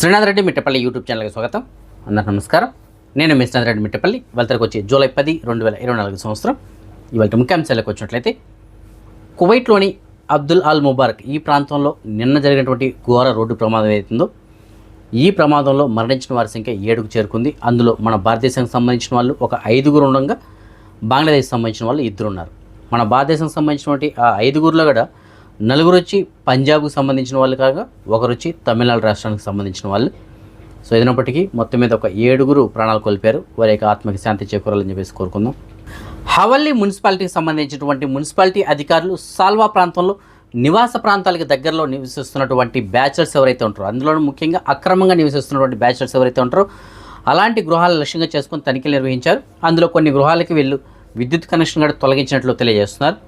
Srinath Reddy Mittapalli YouTube ఛానల్కి స్వాగతం. అందరికి నమస్కారం. నేను మీ శ్రీనాథ్ రెడ్డి మిట్టపల్లి. ఇవాళకి వచ్చి జూలై పది రెండు వేల ఇరవై నాలుగు సంవత్సరం. ఇవాళ ముఖ్యాంశాలకు వచ్చినట్లయితే కువైట్లోని అబ్దుల్ అల్ ముబారక్ ఈ ప్రాంతంలో నిన్న జరిగినటువంటి ఘోర రోడ్డు ప్రమాదం ఏదైతుందో ఈ ప్రమాదంలో మరణించిన వారి సంఖ్య ఏడుకు చేరుకుంది. అందులో మన భారతదేశానికి సంబంధించిన వాళ్ళు ఒక ఐదుగురు ఉండగా బంగ్లాదేశ్ సంబంధించిన వాళ్ళు ఇద్దరు ఉన్నారు. మన భారతదేశానికి సంబంధించినటువంటి ఆ ఐదుగురులో కూడా నలుగురు వచ్చి పంజాబ్కు సంబంధించిన వాళ్ళు కాగా ఒకరు వచ్చి తమిళనాడు రాష్ట్రానికి సంబంధించిన వాళ్ళు. సో ఏదైనప్పటికీ మొత్తం మీద ఒక ఏడుగురు ప్రాణాలు కోల్పోయారు. వారి యొక్క ఆత్మకి శాంతి చేకూరాలని చెప్పేసి కోరుకుందాం. హవల్లి మున్సిపాలిటీకి సంబంధించినటువంటి మున్సిపాలిటీ అధికారులు సాల్వా ప్రాంతంలో నివాస ప్రాంతాలకు దగ్గరలో నివసిస్తున్నటువంటి బ్యాచిలర్స్ ఎవరైతే ఉంటారో అందులోనూ ముఖ్యంగా అక్రమంగా నివసిస్తున్నటువంటి బ్యాచిలర్స్ ఎవరైతే ఉంటారో అలాంటి గృహాలు లక్ష్యంగా చేసుకుని తనిఖీలు నిర్వహించారు. అందులో కొన్ని గృహాలకి వీళ్ళు విద్యుత్ కనెక్షన్ కూడా తొలగించినట్లు తెలియజేస్తున్నారు.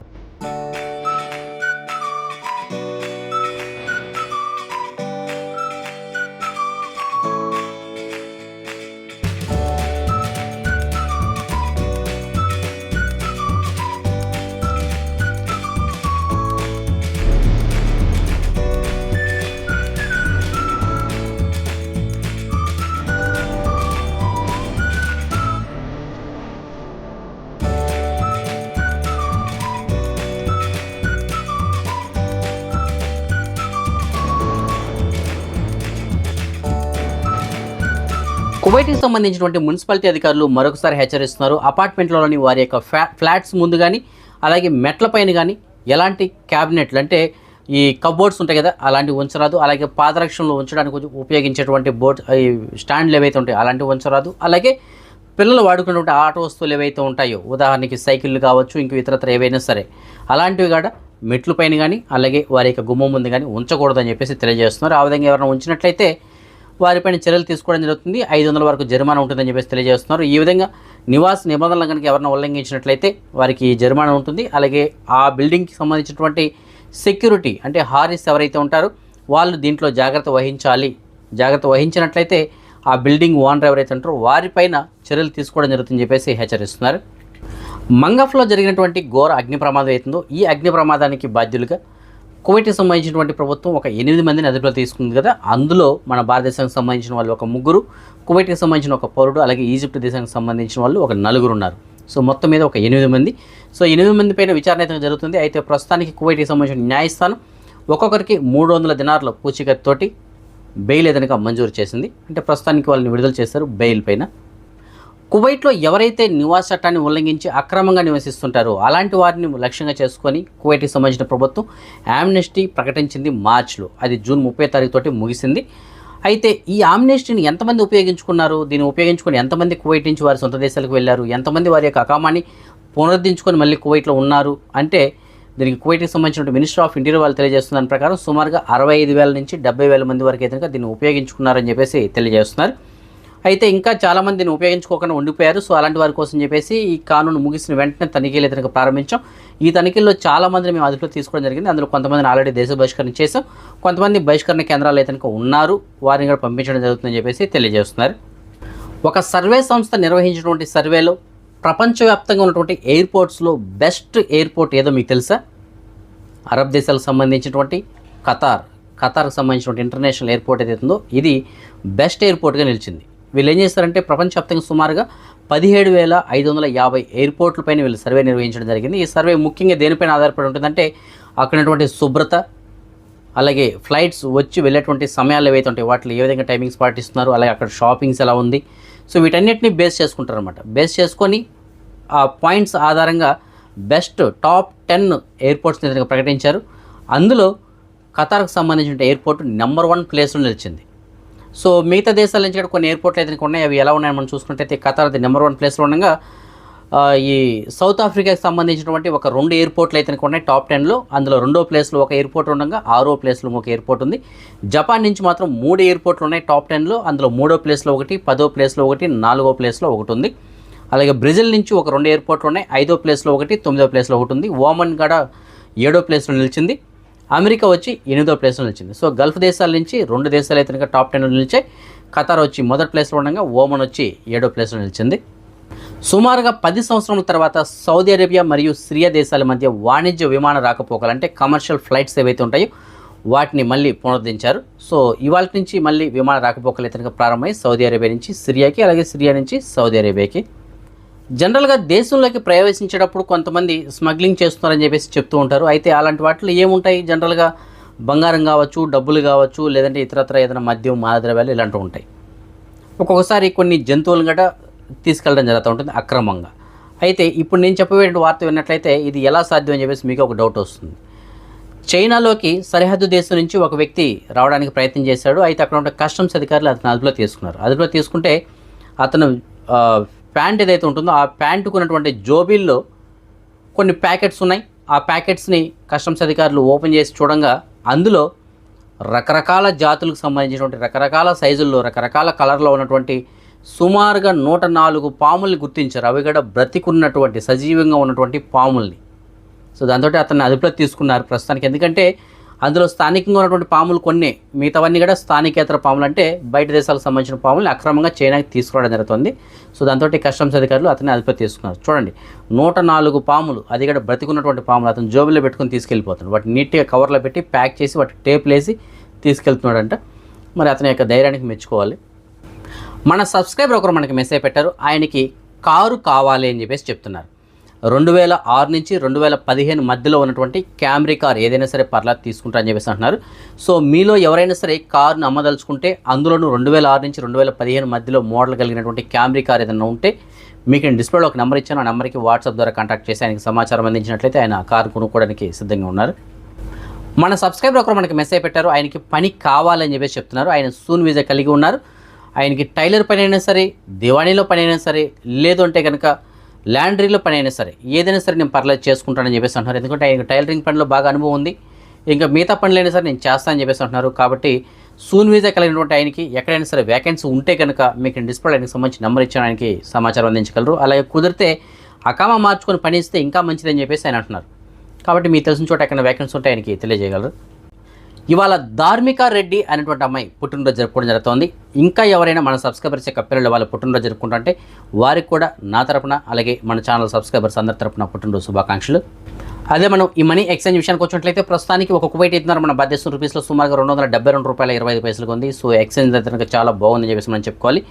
కువైట్కి సంబంధించినటువంటి మున్సిపాలిటీ అధికారులు మరొకసారి హెచ్చరిస్తున్నారు. అపార్ట్మెంట్లలోని వారి యొక్క ఫ్లాట్స్ ముందు కానీ అలాగే మెట్ల పైన కానీ ఎలాంటి క్యాబినెట్లు అంటే ఈ కబోర్డ్స్ ఉంటాయి కదా అలాంటివి ఉంచరాదు. అలాగే పాదరక్షణలో ఉంచడానికి కొంచెం ఉపయోగించేటువంటి బోర్డ్ ఈ స్టాండ్లు ఏవైతే ఉంటాయో అలాంటివి ఉంచరాదు. అలాగే పిల్లలు వాడుకున్నటువంటి ఆట వస్తువులు ఏవైతే ఉంటాయో ఉదాహరణకి సైకిళ్ళు కావచ్చు ఇంక ఇతరత్ర ఏవైనా సరే అలాంటివి కూడా మెట్లు పైన కానీ అలాగే వారి యొక్క గుమ్మం ముందు కానీ ఉంచకూడదని చెప్పేసి తెలియజేస్తున్నారు. ఆ విధంగా ఎవరైనా ఉంచినట్లయితే వారిపైన చర్యలు తీసుకోవడం జరుగుతుంది. ఐదు వందల వరకు జరిమానా ఉంటుందని చెప్పేసి తెలియజేస్తున్నారు. ఈ విధంగా నివాస నిబంధనలు కనుక ఎవరైనా ఉల్లంఘించినట్లయితే వారికి జరిమానా ఉంటుంది. అలాగే ఆ బిల్డింగ్కి సంబంధించినటువంటి సెక్యూరిటీ అంటే హారిస్ ఎవరైతే ఉంటారో వాళ్ళు దీంట్లో జాగ్రత్త వహించాలి. జాగ్రత్త వహించినట్లయితే ఆ బిల్డింగ్ ఓనర్ ఎవరైతే ఉంటారో వారిపైన చర్యలు తీసుకోవడం జరుగుతుందని చెప్పేసి హెచ్చరిస్తున్నారు. మంగఫ్లో జరిగినటువంటి ఘోర అగ్ని ప్రమాదం అవుతుందో ఈ అగ్ని ప్రమాదానికి బాధ్యులుగా కువైట్కి సంబంధించినటువంటి ప్రభుత్వం ఒక ఎనిమిది మందిని అదుపులో తీసుకుంది కదా. అందులో మన భారతదేశానికి సంబంధించిన వాళ్ళు ఒక ముగ్గురు కువైట్కి సంబంధించిన ఒక పౌరుడు అలాగే ఈజిప్ట్ దేశానికి సంబంధించిన వాళ్ళు ఒక నలుగురు ఉన్నారు. సో మొత్తం మీద ఒక ఎనిమిది మంది. సో ఎనిమిది మంది పైన విచారణ అయితే జరుగుతుంది. అయితే ప్రస్తుతానికి కువైట్కి సంబంధించిన న్యాయస్థానం ఒక్కొక్కరికి మూడు వందల దినార్ల పూచికత్తోటి బెయిల్ ఏదనక మంజూరు చేసింది. అంటే ప్రస్తుతానికి వాళ్ళని విడుదల చేస్తారు బెయిల్ పైన. కువైట్లో ఎవరైతే నివాస చట్టాన్ని ఉల్లంఘించి అక్రమంగా నివసిస్తుంటారో అలాంటి వారిని లక్ష్యంగా చేసుకొని కువైట్కి సంబంధించిన ప్రభుత్వం ఆమ్నెస్టీ ప్రకటించింది మార్చ్లో. అది జూన్ ముప్పై తారీఖు తోటి ముగిసింది. అయితే ఈ ఆమ్నెస్టీని ఎంతమంది ఉపయోగించుకున్నారు? దీన్ని ఉపయోగించుకొని ఎంతమంది కువైట్ నుంచి వారి సొంత దేశాలకు వెళ్ళారు? ఎంతమంది వారి యొక్క అకామాన్ని పునరుద్ధరించుకొని మళ్ళీ కువైట్లో ఉన్నారు? అంటే దీనికి కువైట్కి సంబంధించిన మినిస్టర్ ఆఫ్ ఇంటీరియర్ వాళ్ళు తెలియజేస్తున్న దాని ప్రకారం సుమారుగా అరవై ఐదు వేల నుంచి డెబ్బై వేల మంది వరకు అయితే దీన్ని ఉపయోగించుకున్నారని చెప్పేసి తెలియజేస్తున్నారు. అయితే ఇంకా చాలామందిని ఉపయోగించుకోకుండా ఉండిపోయారు. సో అలాంటి వారి కోసం చెప్పేసి ఈ కానూను ముగిసిన వెంటనే తనిఖీలు అయితే ప్రారంభించాం. ఈ తనిఖీల్లో చాలా మందిని మేము అదుపులో తీసుకోవడం జరిగింది. అందులో కొంతమందిని ఆల్రెడీ దేశ బహిష్కరణ చేసాం కొంతమంది బహిష్కరణ కేంద్రాలు ఇతనికి ఉన్నారు. వారిని కూడా పంపించడం జరుగుతుందని చెప్పేసి తెలియజేస్తున్నారు. ఒక సర్వే సంస్థ నిర్వహించినటువంటి సర్వేలో ప్రపంచవ్యాప్తంగా ఉన్నటువంటి ఎయిర్పోర్ట్స్లో బెస్ట్ ఎయిర్పోర్ట్ ఏదో మీకు తెలుసా? అరబ్ దేశాలకు సంబంధించినటువంటి ఖతార్. ఖతార్కి సంబంధించినటువంటి ఇంటర్నేషనల్ ఎయిర్పోర్ట్ ఏదైతే ఉందో ఇది బెస్ట్ ఎయిర్పోర్ట్గా నిలిచింది. వీళ్ళు ఏం చేస్తారంటే ప్రపంచవ్యాప్తంగా సుమారుగా పదిహేడు వేల ఐదు వందల యాభై ఎయిర్పోర్ట్లపైన వీళ్ళు సర్వే నిర్వహించడం జరిగింది. ఈ సర్వే ముఖ్యంగా దేనిపైన ఆధారపడి ఉంటుందంటే అక్కడ శుభ్రత అలాగే ఫ్లైట్స్ వచ్చి వెళ్ళేటువంటి సమయాలు ఏవైతే ఉంటాయి వాటిలో ఏ విధంగా టైమింగ్స్ పాటిస్తున్నారు అలాగే అక్కడ షాపింగ్స్ ఎలా ఉంది. సో వీటన్నిటిని బేస్ చేసుకుంటారు అనమాట బేస్ చేసుకొని ఆ పాయింట్స్ ఆధారంగా బెస్ట్ టాప్ టెన్ ఎయిర్పోర్ట్స్ని ప్రకటించారు. అందులో ఖతార్కు సంబంధించిన ఎయిర్పోర్ట్ నెంబర్ వన్ ప్లేస్లో నిలిచింది. సో మిగతా దేశాల నుంచి కూడా కొన్ని ఎయిర్పోర్ట్లు అయితే ఉన్నాయి అవి ఎలా ఉన్నాయని మనం చూసుకుంటే ఖతార్ అది నెంబర్ వన్ ప్లేస్లో ఉండగా ఈ సౌత్ ఆఫ్రికాకి సంబంధించినటువంటి ఒక రెండు ఎయిర్పోర్ట్లు అయితే ఉన్నాయి టాప్ టెన్లో అందులో రెండో ప్లేస్లో ఒక ఎయిర్పోర్ట్ ఉండగా ఆరో ప్లేస్లో ఒక ఎయిర్పోర్ట్ ఉంది. జపాన్ నుంచి మాత్రం మూడు ఎయిర్పోర్ట్లు ఉన్నాయి టాప్ టెన్లో అందులో మూడో ప్లేస్లో ఒకటి పదో ప్లేస్లో ఒకటి నాలుగో ప్లేస్లో ఒకటి ఉంది. అలాగే బ్రెజిల్ నుంచి ఒక రెండు ఎయిర్పోర్ట్లు ఉన్నాయి ఐదో ప్లేస్లో ఒకటి తొమ్మిదో ప్లేస్లో ఒకటి ఉంది. ఓమన్ కూడా ఏడో ప్లేస్లో నిలిచింది. అమెరికా వచ్చి ఎనిమిదో ప్లేస్లో నిలిచింది. సో గల్ఫ్ దేశాల నుంచి రెండు దేశాలు అయితే కనుక టాప్ టెన్లో నిలిచాయి. ఖతార్ వచ్చి మొదటి ప్లేస్లో ఉండగా ఓమన్ వచ్చి ఏడో ప్లేస్లో నిలిచింది. సుమారుగా పది సంవత్సరాల తర్వాత సౌదీ అరేబియా మరియు సిరియా దేశాల మధ్య వాణిజ్య విమాన రాకపోకలు అంటే కమర్షియల్ ఫ్లైట్స్ ఏవైతే ఉంటాయో వాటిని మళ్ళీ పునరుద్ధరించారు. సో ఇవాళ నుంచి మళ్ళీ విమాన రాకపోకలు ఇతనికి ప్రారంభమై సౌదీ అరేబియా నుంచి సిరియాకి అలాగే సిరియా నుంచి సౌదీ అరేబియాకి. జనరల్గా దేశంలోకి ప్రవేశించేటప్పుడు కొంతమంది స్మగ్లింగ్ చేస్తున్నారని చెప్పేసి చెప్తూ ఉంటారు. అయితే అలాంటి వాటిలో ఏముంటాయి? జనరల్గా బంగారం కావచ్చు డబ్బులు కావచ్చు లేదంటే ఇతరత్ర ఏదైనా మద్యం మాదద్రవ్యాలు ఇలాంటివి ఉంటాయి. ఒక్కొక్కసారి కొన్ని జంతువులను గట తీసుకెళ్ళడం జరుగుతూ ఉంటుంది అక్రమంగా. అయితే ఇప్పుడు నేను చెప్పబోయే వార్త విన్నట్లయితే ఇది ఎలా సాధ్యం అని చెప్పేసి మీకు ఒక డౌట్ వస్తుంది. చైనాలోకి సరిహద్దు దేశం నుంచి ఒక వ్యక్తి రావడానికి ప్రయత్నం చేశాడు. అయితే అక్కడ ఉన్న కస్టమ్స్ అధికారులు అతను అదుపులో తీసుకున్నారు. అదుపులో తీసుకుంటే అతను ప్యాంట్ ఏదైతే ఉంటుందో ఆ ప్యాంటుకు ఉన్నటువంటి జోబీల్లో కొన్ని ప్యాకెట్స్ ఉన్నాయి. ఆ ప్యాకెట్స్ని కస్టమ్స్ అధికారులు ఓపెన్ చేసి చూడంగా అందులో రకరకాల జాతులకు సంబంధించినటువంటి రకరకాల సైజుల్లో రకరకాల కలర్లో ఉన్నటువంటి సుమారుగా నూట నాలుగు పాముల్ని గుర్తించారు. అవి కూడా బ్రతికున్నటువంటి సజీవంగా ఉన్నటువంటి పాముల్ని. సో దాంతో అతన్ని అదుపులో తీసుకున్నారు ప్రస్తుతానికి. ఎందుకంటే అందులో స్థానికంగా ఉన్నటువంటి పాములు కొన్ని మిగతావన్నీ కూడా స్థానికేతర పాములు అంటే బయట దేశాలకు సంబంధించిన పాములు అక్రమంగా చైనాకి తీసుకురావడం జరుగుతుంది. సో దాంతో కస్టమ్స్ అధికారులు అతన్ని అదుపు తీసుకున్నారు. చూడండి నూట నాలుగు పాములు అది కూడా బ్రతికున్నటువంటి పాములు అతను జోబులో పెట్టుకుని తీసుకెళ్ళిపోతున్నాడు. వాటిని నీట్గా కవర్లో పెట్టి ప్యాక్ చేసి వాటి టేప్ వేసి తీసుకెళ్తున్నాడంట. మరి అతని యొక్క ధైర్యానికి మెచ్చుకోవాలి. మన సబ్స్క్రైబర్ ఒకరు మనకి మెసేజ్ పెట్టారు ఆయనకి కారు కావాలి అని చెప్పేసి చెప్తున్నారు. రెండు వేల ఆరు నుంచి రెండు వేల పదిహేను మధ్యలో ఉన్నటువంటి క్యామ్రీ కార్ ఏదైనా సరే పర్లా తీసుకుంటారని చెప్పేసి అంటున్నారు. సో మీలో ఎవరైనా సరే కార్ను అమ్మదలుచుకుంటే అందులోనూ రెండు వేల ఆరు నుంచి రెండు వేల పదిహేను మధ్యలో మోడల్ కలిగినటువంటి క్యామ్రీ కార్ ఏదైనా ఉంటే మీకు నేను డిస్ప్లేలో ఒక నెంబర్ ఇచ్చాను. ఆ నెంబర్కి వాట్సాప్ ద్వారా కాంటాక్ట్ చేసి ఆయనకి సమాచారం అందించినట్లయితే ఆయన కారు కొనుక్కోవడానికి సిద్ధంగా ఉన్నారు. మన సబ్స్క్రైబర్ ఒకరు మనకి మెసేజ్ పెట్టారు. ఆయనకి పని కావాలని చెప్పేసి చెప్తున్నారు. ఆయన సూన్ వీజా కలిగి ఉన్నారు. ఆయనకి టైలర్ పని అయినా సరే దివాణీలో పని అయినా సరే లేదంటే కనుక ల్యాండ్రీలో పని అయినా సరే ఏదైనా సరే నేను పర్లేదు చేసుకుంటానని చెప్పేసి అంటున్నారు. ఎందుకంటే ఆయనకు టైలరింగ్ పనిలో బాగా అనుభవం ఉంది. ఇంకా మిగతా పనులైనా సరే నేను చేస్తానని చెప్పేసి అంటున్నారు. కాబట్టి సూన్ వీజా కలిగినటువంటి ఆయనకి ఎక్కడైనా సరే వ్యాకెన్సీ ఉంటే కనుక మీకు డిస్ప్లే ఆయనకి సంబంధించి నెంబర్ ఇచ్చిన. ఆయనకి సమాచారం అందించగలరు. అలాగే కుదిరితే అకామా మార్చుకొని పని ఇస్తే ఇంకా మంచిదని చెప్పేసి ఆయన అంటున్నారు. కాబట్టి మీకు తెలిసిన చోట ఎక్కడ వ్యాకెన్సీ ఉంటే ఆయనకి తెలియజేయగలరు. ఇవాళ ధార్మిక రెడ్డి అనేటువంటి అమ్మాయి పుట్టినరోజు జరుపుకోవడం జరుగుతోంది. ఇంకా ఎవరైనా మన సబ్స్క్రైబర్స్ యొక్క పిల్లలు వాళ్ళ పుట్టినరోజు జరుపుకుంటుంటే వారికి కూడా నా తరపున అలాగే మన ఛానల్ సబ్స్క్రైబర్స్ అందరి తరపున పుట్టినరోజు శుభాకాంక్షలు. అదే మనం ఈ మనీ ఎక్స్చేంజ్ విషయానికి వచ్చినట్లయితే ప్రస్తుతానికి ఒక కువైట్ ఇస్తున్నారు మన భారతదేశం రూపీస్లో సుమారుగా రెండు వందల డెబ్బై రెండు రూపాయల ఇరవై ఐదు పైసలకు ఉంది. సో ఎక్స్చేంజ్ అయితే కనుక చాలా బాగుందని చెప్పేసి మనం చెప్పుకోవాలి.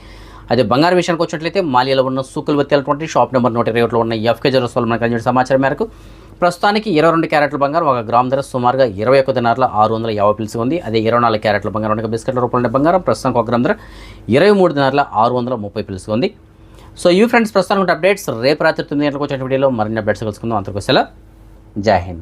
అదే బంగారం విషయానికి వచ్చినట్లయితే మాలియాలో ఉన్న సూకులు వెత్తేటువంటి షాప్ నెంబర్ నూట ఇరవై ఒకటిలో ఉన్న ఎఫ్కే జరస్ వాళ్ళు మనకు అందించిన సమాచారం మేరకు ప్రస్తుతానికి ఇరవై రెండు క్యారెట్ల బంగారం ఒక గ్రామ్ ధర సుమారుగా ఇరవై ఒక దినార్ల ఆరు వందల యాభై పిలిసి ఉంది. అదే ఇరవై నాలుగు క్యారెట్ల బంగారం ఒక బిస్కెట్ల రూపంలో బంగారం ప్రస్తుతానికి ఒక గ్రామ్ ధర ఇరవై మూడు దినార్ల ఆరు వందల ముప్పై పిలిసి ఉంది. సో ఈ ఫ్రెండ్స్ ప్రస్తుతానికి అప్డేట్స్ రేపు రాత్రి తొమ్మిది గంటలకు వచ్చిన వీడియోలో మరిన్ని అప్డేట్స్ కలుసుకుందాం. అంతకు సెలవు. జై హింద్.